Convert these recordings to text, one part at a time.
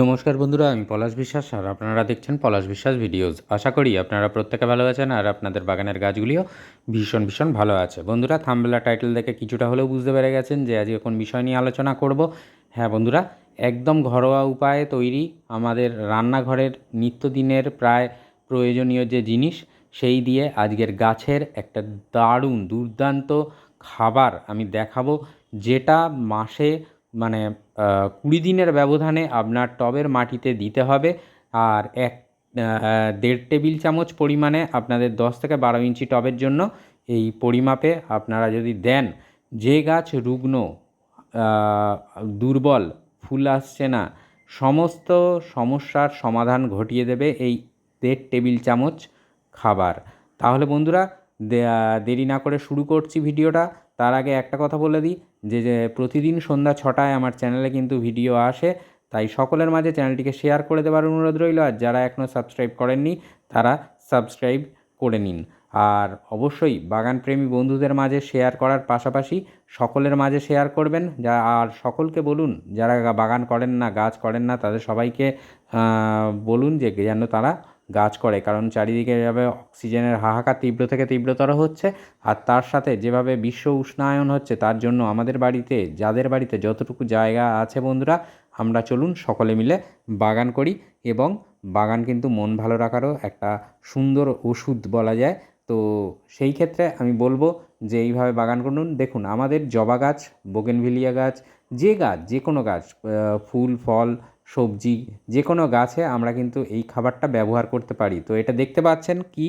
নমস্কার বন্ধুরা, আমি পলাশ বিশ্বাস আর আপনারা দেখছেন পলাশ বিশ্বাস ভিডিওস। আশা করি আপনারা প্রত্যেকে ভালো আছেন আর আপনাদের বাগানের গাছগুলিও ভীষণ ভীষণ ভালো আছে। বন্ধুরা থামবেলা টাইটেল দেখে কিছুটা হলেও বুঝতে পেরে গেছেন যে আজকে কোন বিষয় নিয়ে আলোচনা করব। হ্যাঁ বন্ধুরা, একদম ঘরোয়া উপায়ে তৈরি আমাদের রান্নাঘরের নিত্যদিনের প্রায় প্রয়োজনীয় যে জিনিস, সেই দিয়ে আজকের গাছের একটা দারুণ দুর্দান্ত খাবার আমি দেখাবো, যেটা মাসে মানে কুড়ি দিনের ব্যবধানে আপনার টবের মাটিতে দিতে হবে। আর এক দেড় টেবিল চামচ পরিমাণে আপনাদের দশ থেকে বারো ইঞ্চি টবের জন্য এই পরিমাপে আপনারা যদি দেন, যে গাছ রুগ্ন দুর্বল, ফুল আসছে না, সমস্ত সমস্যার সমাধান ঘটিয়ে দেবে এই দেড় টেবিল চামচ খাবার। তাহলে বন্ধুরা দেরি না করে শুরু করছি ভিডিওটা। তার আগে একটা কথা বলে দিই যে যে প্রতিদিন সন্ধ্যা ছটায় আমার চ্যানেলে কিন্তু ভিডিও আসে, তাই সকলের মাঝে চ্যানেলটিকে শেয়ার করে দেওয়ার অনুরোধ রইল। আর যারা এখনও সাবস্ক্রাইব করেননি, তারা সাবস্ক্রাইব করে নিন। আর অবশ্যই বাগানপ্রেমী বন্ধুদের মাঝে শেয়ার করার পাশাপাশি সকলের মাঝে শেয়ার করবেন। যা, আর সকলকে বলুন, যারা বাগান করেন না, গাছ করেন না, তাদের সবাইকে বলুন যে, যেন তারা গাছ করে, কারণ চারিদিকে এভাবে অক্সিজেনের হাহাকার তীব্র থেকে তীব্রতর হচ্ছে, আর তার সাথে যেভাবে বিশ্ব উষ্ণায়ন হচ্ছে, তার জন্য আমাদের বাড়িতে, যাদের বাড়িতে যতটুকু জায়গা আছে বন্ধুরা, আমরা চলুন সকলে মিলে বাগান করি এবং বাগান কিন্তু মন ভালো রাখারও একটা সুন্দর ওষুধ বলা যায়। তো সেই ক্ষেত্রে আমি বলব যে এইভাবে বাগান করুন। দেখুন, আমাদের জবা গাছ, বোগেনভিলিয়া গাছ, যে গাছ, যে কোনো গাছ ফুল, ফল সবজি যে কোনো গাছে আমরা কিন্তু এই খাবারটা ব্যবহার করতে পারি। তো এটা দেখতে পাচ্ছেন কি?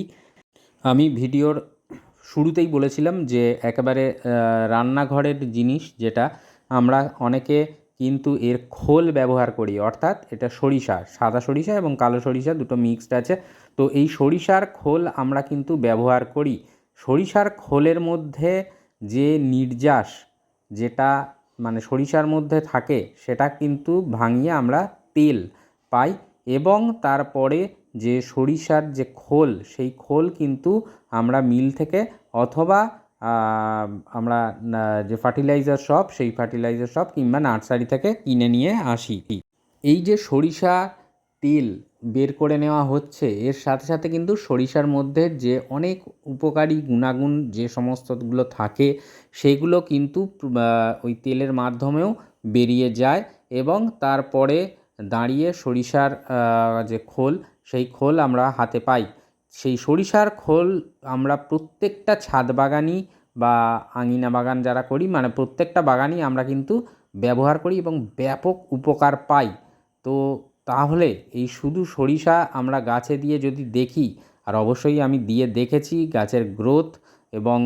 আমি ভিডিওর শুরুতেই বলেছিলাম যে একেবারে রান্নাঘরের জিনিস যেটা আমরা অনেকে কিন্তু এর খোল ব্যবহার করি, অর্থাৎ এটা সরিষা, সাদা সরিষা এবং কালো সরিষা দুটো মিক্সড আছে। তো এই সরিষার খোল আমরা কিন্তু ব্যবহার করি। সরিষার খোলের মধ্যে যে নির্যাস যেটা মানে সরিষার মধ্যে থাকে, সেটা কিন্তু ভাঙিয়ে আমরা তেল পাই এবং তারপরে যে সরিষার যে খোল, সেই খোল কিন্তু আমরা মিল থেকে অথবা আমরা যে ফার্টিলাইজার শপ সেই ফার্টিলাইজার শপ কিংবা নার্সারি থেকে কিনে নিয়ে আসি। এই যে সরিষা তেল বের করে নেওয়া হচ্ছে। এর সাথে সাথে কিন্তু সরিষার মধ্যে যে অনেক উপকারী গুণাগুণ যে সমস্তগুলো থাকে, সেগুলো কিন্তু ওই তেলের মাধ্যমেও বেরিয়ে যায় এবং তারপরে দাঁড়িয়ে সরিষার যে খোল, সেই খোল আমরা হাতে পাই। সেই সরিষার খোল আমরা প্রত্যেকটা ছাদ বাগানই বা আঙিনা বাগান যারা করি মানে প্রত্যেকটা বাগানই আমরা কিন্তু ব্যবহার করি এবং ব্যাপক উপকার পাই। তো তাহলে এই শুধু সরিষা আমরা গাছে দিয়ে যদি দেখি, আর অবশ্যই আমি দিয়ে দেখেছি গাছের গ্রোথ এবং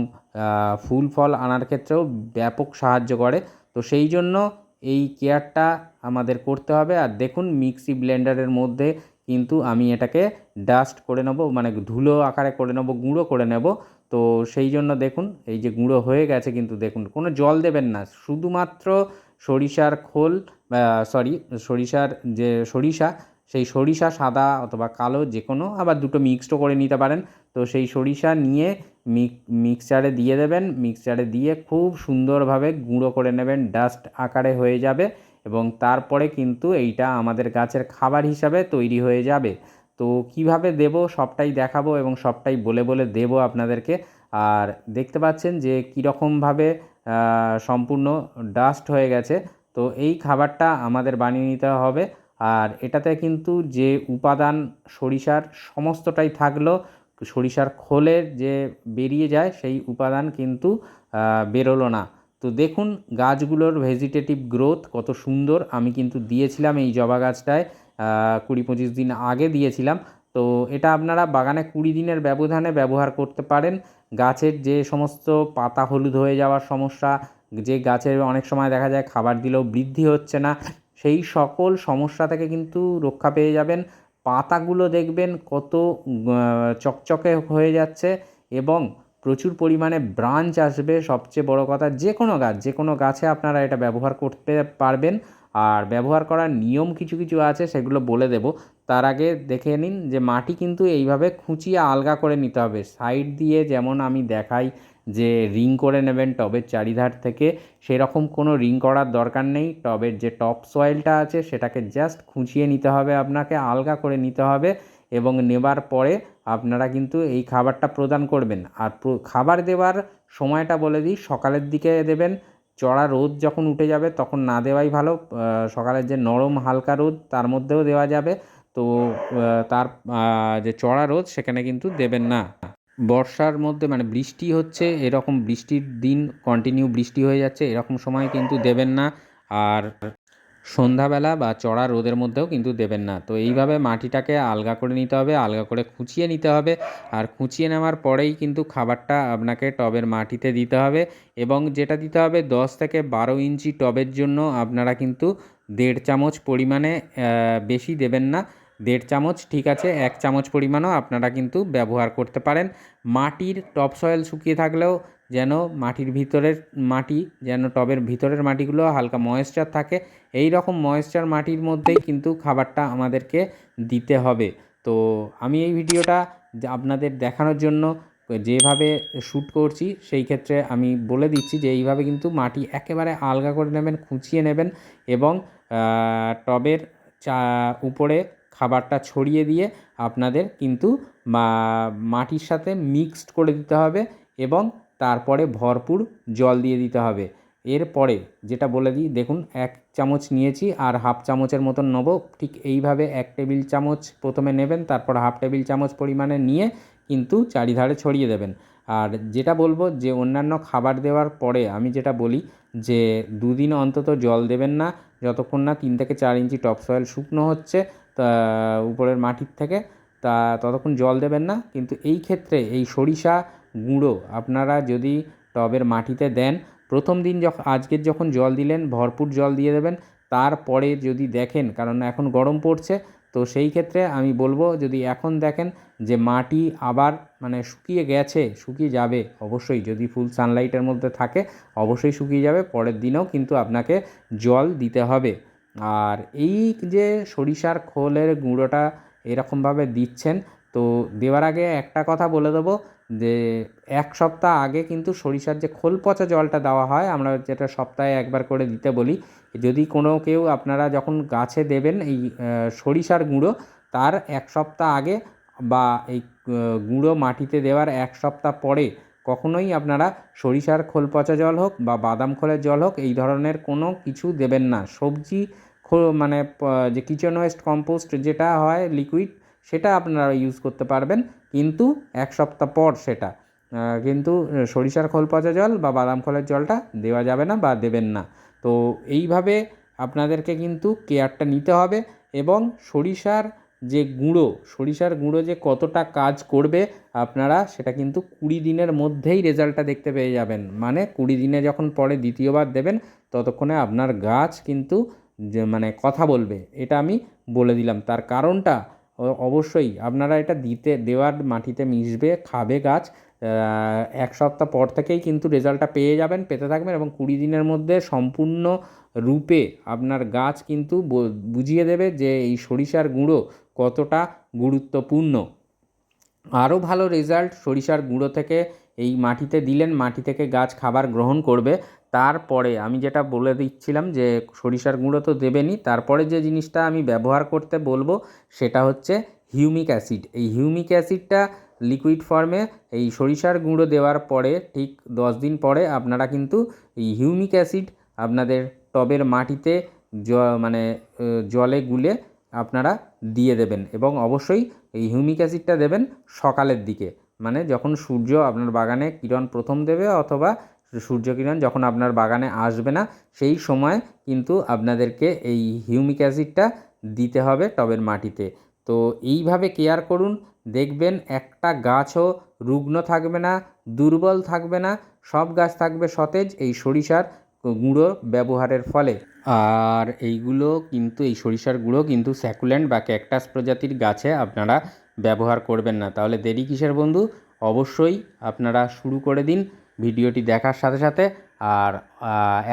ফুল ফল আনার ক্ষেত্রেও ব্যাপক সাহায্য করে। তো সেই জন্য এই কেয়ারটা আমাদের করতে হবে। আর দেখুন মিক্সি ব্লেন্ডারের মধ্যে কিন্তু আমি এটাকে ডাস্ট করে নেব মানে ধুলো আকারে করে নেব, গুঁড়ো করে নেব। তো সেই জন্য দেখুন, এই যে গুঁড়ো হয়ে গেছে কিন্তু দেখুন, কোনো জল দেবেন না। শুধুমাত্র সরিষার খোল সরি সরিষার যে সরিষা, সেই সরিষা সাদা অথবা কালো যে কোনো আবার দুটো মিক্সডও করে নিতে পারেন। তো সেই সরিষা নিয়ে মিক্সচারে দিয়ে দেবেন। মিক্সচারে দিয়ে খুব সুন্দরভাবে গুঁড়ো করে নেবেন। ডাস্ট আকারে হয়ে যাবে এবং তারপরে কিন্তু এইটা আমাদের গাছের খাবার হিসাবে তৈরি হয়ে যাবে। তো কীভাবে দেব সবটাই দেখাবো এবং সবটাই বলে বলে দেব আপনাদেরকে। আর দেখতে পাচ্ছেন যে কীরকমভাবে সম্পূর্ণ ডাস্ট হয়ে গেছে। তো এই খাবারটা আমাদের বানিয়ে নিতে হবে। আর এটাতে কিন্তু যে উপাদান সরিষার সমস্তটাই থাকল, সরিষার খোলের যে বেরিয়ে যায় সেই উপাদান কিন্তু বেরোলো না। তো দেখুন গাছগুলোর ভেজিটেটিভ গ্রোথ কত সুন্দর। আমি কিন্তু দিয়েছিলাম এই জবা গাছটায় কুড়ি পঁচিশ দিন আগে দিয়েছিলাম। তো এটা আপনারা বাগানে কুড়ি দিনের ব্যবধানে ব্যবহার করতে পারেন। গাছের যে সমস্ত পাতা হলুদ হয়ে যাওয়ার সমস্যা, যে গাছের অনেক সময় দেখা যায় খাবার দিলেও বৃদ্ধি হচ্ছে না, সেই সকল সমস্যা থেকে কিন্তু রক্ষা পেয়ে যাবেন। পাতাগুলো দেখবেন কত চকচকে হয়ে যাচ্ছে এবং প্রচুর পরিমাণে ব্রাঞ্চ আসবে। সবচেয়ে বড় কথা যে কোনো গাছ, যে কোনো গাছে আপনারা এটা ব্যবহার করতে পারবেন। আর ব্যবহার করার নিয়ম কিছু কিছু আছে, সেগুলো বলে দেব। তার আগে দেখে নিন যে মাটি কিন্তু এইভাবে খুঁচিয়ে আলগা করে নিতে হবে। সাইড দিয়ে যেমন আমি দেখাই যে রিং করে নেবেন টবের চারিধার থেকে, সেরকম কোনো রিং করার দরকার নেই। টবের যে টপ সয়েলটা আছে, সেটাকে জাস্ট খুঁচিয়ে নিতে হবে আপনাকে, আলগা করে নিতে হবে এবং নেবার পরে আপনারা কিন্তু এই খাবারটা প্রদান করবেন। আর খাবার দেওয়ার সময়টা বলে দিই, সকালের দিকে দেবেন। চড়া রোদ যখন উঠে যাবে তখন না দেওয়াই ভালো। সকালের যে নরম হালকা রোদ তার মধ্যেও দেওয়া যাবে। তো তার যে চড়া রোদ সেখানে কিন্তু দেবেন না। বর্ষার মধ্যে মানে বৃষ্টি হচ্ছে, এরকম বৃষ্টির দিন কন্টিনিউ বৃষ্টি হয়ে যাচ্ছে, এরকম সময় কিন্তু দেবেন না। আর সন্ধ্যাবেলা বা চড়া রোদের মধ্যেও কিন্তু দেবেন না। তো এইভাবে মাটিটাকে আলগা করে নিতে হবে, আলগা করে খুঁচিয়ে নিতে হবে। আর খুঁচিয়ে নেওয়ার পরেই কিন্তু খাবারটা আপনাকে টবের মাটিতে দিতে হবে এবং যেটা দিতে হবে দশ থেকে বারো ইঞ্চি টবের জন্য আপনারা কিন্তু দেড় চামচ পরিমাণে বেশি দেবেন না। দেড় চামচ, ঠিক আছে, এক চামচ পরিমাণও আপনারা কিন্তু ব্যবহার করতে পারেন। মাটির টপ সয়েল শুকিয়ে থাকলেও যেন মাটির ভিতরের মাটি, যেন টবের ভিতরের মাটিগুলো হালকা ময়েশ্চার থাকে। এই রকম ময়েশ্চার মাটির মধ্যেই কিন্তু খাবারটা আমাদেরকে দিতে হবে। তো আমি এই ভিডিওটা আপনাদের দেখানোর জন্য যেভাবে শ্যুট করছি, সেই ক্ষেত্রে আমি বলে দিচ্ছি যে এইভাবে কিন্তু মাটি একেবারে আলগা করে নেবেন, খুঁচিয়ে নেবেন এবং টবের চা, উপরে খাবারটা ছড়িয়ে দিয়ে আপনাদের কিন্তু মাটির সাথে মিক্সড করে দিতে হবে এবং তারপরে ভরপুর জল দিয়ে দিতে হবে। এরপরে যেটা বলে দিই, দেখুন, এক চামচ নিয়েছি আর হাফ চামচের মতন নেব। ঠিক এইভাবে এক টেবিল চামচ প্রথমে নেবেন, তারপর হাফ টেবিল চামচ পরিমাণে নিয়ে কিন্তু চারিধারে ছড়িয়ে দেবেন। আর যেটা বলব যে, অন্যান্য খাবার দেওয়ার পরে আমি যেটা বলি যে, দুদিন অন্তত জল দেবেন না। যতক্ষণ না তিন থেকে চার ইঞ্চি টপ সয়েল শুকনো হচ্ছে, তা উপরের মাটির থেকে, তা ততক্ষণ জল দেবেন না। কিন্তু এই ক্ষেত্রে এই সরিষা গুঁড়ো। আপনারা যদি টবের মাটিতে দেন, প্রথম দিন যখন আজকের যখন জল দিলেন, ভরপুর জল দিয়ে দেবেন, তারপরে যদি দেখেন, কারণ এখন গরম পড়ছে, তো সেই ক্ষেত্রে আমি বলব, যদি এখন দেখেন যে মাটি আবার মানে শুকিয়ে গেছে, শুকিয়ে যাবে, অবশ্যই। যদি ফুল সানলাইটের মধ্যে থাকে, অবশ্যই শুকিয়ে যাবে, পরের দিনেও কিন্তু আপনাকে জল দিতে হবে। আর এই যে সরিষার খোলের গুঁড়োটা এরকমভাবে দিচ্ছেন, তো দেওয়ার আগে একটা কথা বলে দেবো যে এক সপ্তাহ আগে কিন্তু সরিষার যে খোল পচা জলটা দেওয়া হয়, আমরা যেটা সপ্তাহে একবার করে দিতে বলি, যদি কোনো কেউ আপনারা যখন গাছে দেবেন এই সরিষার গুঁড়ো, তার এক সপ্তাহ আগে বা এই গুঁড়ো মাটিতে দেওয়ার এক সপ্তাহ পরে কখনোই আপনারা সরিষার খোল পচা জল হোক বা বাদাম খোলের জল হোক, এই ধরনের কোনো কিছু দেবেন না। সবজি খো- মানে যে কিচেন ওয়েস্ট কম্পোস্ট যেটা হয় লিকুইড সেটা আপনারা ইউজ করতে পারবেন, কিন্তু এক সপ্তাহ পর সেটা। কিন্তু সরিষার খোল পচা জল বা বাদাম খোলের জলটা দেওয়া যাবে না বা দেবেন না। তো এইভাবে আপনাদেরকে কিন্তু কেয়ারটা নিতে হবে এবং সরিষার যে গুঁড়ো, সরিষার গুঁড়ো যে কতটা কাজ করবে আপনারা সেটা কিন্তু কুড়ি দিনের মধ্যেই রেজাল্টটা দেখতে পেয়ে যাবেন। মানে কুড়ি দিনে যখন পরে দ্বিতীয়বার দেবেন, ততক্ষণে আপনার গাছ কিন্তু যে মানে কথা বলবে, এটা আমি বলে দিলাম। তার কারণটা অবশ্যই। আপনারা এটা দিতে, দেওয়ার মাটিতে মিশবে, খাবে গাছ এক সপ্তাহ পর থেকেই কিন্তু রেজাল্টটা পেয়ে যাবেন, পেতে থাকবেন এবং কুড়ি দিনের মধ্যে সম্পূর্ণ রূপে আপনার গাছ কিন্তু বুঝিয়ে দেবে যে এই সরিষার গুঁড়ো কতটা গুরুত্বপূর্ণ। আরও ভালো রেজাল্ট সরিষার গুঁড়ো থেকে এই মাটিতে দিলেন, মাটি থেকে গাছ খাবার গ্রহণ করবে। তারপরে আমি যেটা বলে দিচ্ছিলাম যে সরিষার গুঁড়ো তো দেবেনই, তারপরে যে জিনিসটা আমি ব্যবহার করতে বলব সেটা হচ্ছে হিউমিক অ্যাসিড। এই হিউমিক অ্যাসিডটা লিকুইড ফর্মে এই সরিষার গুঁড়ো দেওয়ার পরে ঠিক দশ দিন পরে আপনারা কিন্তু এই হিউমিক অ্যাসিড আপনাদের টবের মাটিতে জ মানে জলে গুলে আপনারা দিয়ে দেবেন এবং অবশ্যই এই হিউমিক অ্যাসিডটা দেবেন সকালের দিকে। মানে যখন সূর্য আপনার বাগানে কিরণ প্রথম দেবে অথবা সূর্যকিরণ যখন আপনার বাগানে আসবে না, সেই সময় কিন্তু আপনাদেরকে এই হিউমিক অ্যাসিডটা দিতে হবে টবের মাটিতে। তো এইভাবে কেয়ার করুন, দেখবেন একটা গাছও রুগ্ন থাকবে না, দুর্বল থাকবে না, সব গাছ থাকবে সতেজ, এই সরিষার গুঁড়ো ব্যবহারের ফলে। আর এইগুলো কিন্তু, এই সরিষার গুঁড়ো কিন্তু স্যাকুল্যান্ড বা ক্যাকটাস প্রজাতির গাছে আপনারা ব্যবহার করবেন না। তাহলে দেরি কিসের বন্ধু? অবশ্যই আপনারা শুরু করে দিন ভিডিওটি দেখার সাথে সাথে আর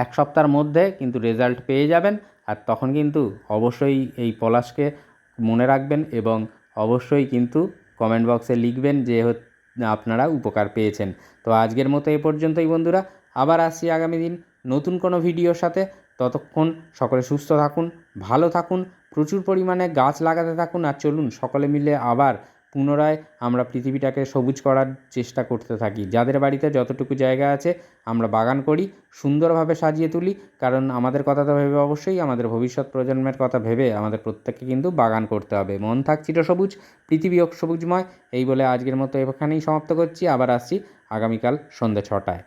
এক সপ্তাহের মধ্যে কিন্তু রেজাল্ট পেয়ে যাবেন। আর তখন কিন্তু অবশ্যই এই পলাশকে মনে রাখবেন এবং অবশ্যই কিন্তু কমেন্ট বক্সে লিখবেন যে আপনারা উপকার পেয়েছেন। তো আজকের মতো এ পর্যন্তই বন্ধুরা। আবার আসছি আগামী দিন নতুন কোনো ভিডিওর সাথে। ততক্ষণ সকলে সুস্থ থাকুন, ভালো থাকুন, প্রচুর পরিমাণে গাছ লাগাতে থাকুন। আর চলুন সকলে মিলে আবার পুনরায় আমরা পৃথিবীটাকে সবুজ করার চেষ্টা করতে থাকি। যাদের বাড়িতে যতটুকু জায়গা আছে, আমরা বাগান করি, সুন্দরভাবে সাজিয়ে তুলি, কারণ আমাদের কথা তো ভেবে অবশ্যই, আমাদের ভবিষ্যৎ প্রজন্মের কথা ভেবে আমাদের প্রত্যেককে কিন্তু বাগান করতে হবে। মন থাক চিরসবুজ পৃথিবী হোক সবুজময়, এই বলে আজকের মতো এখানেই সমাপ্ত করছি। আবার আসছি আগামীকাল সন্ধ্যে ছটায়।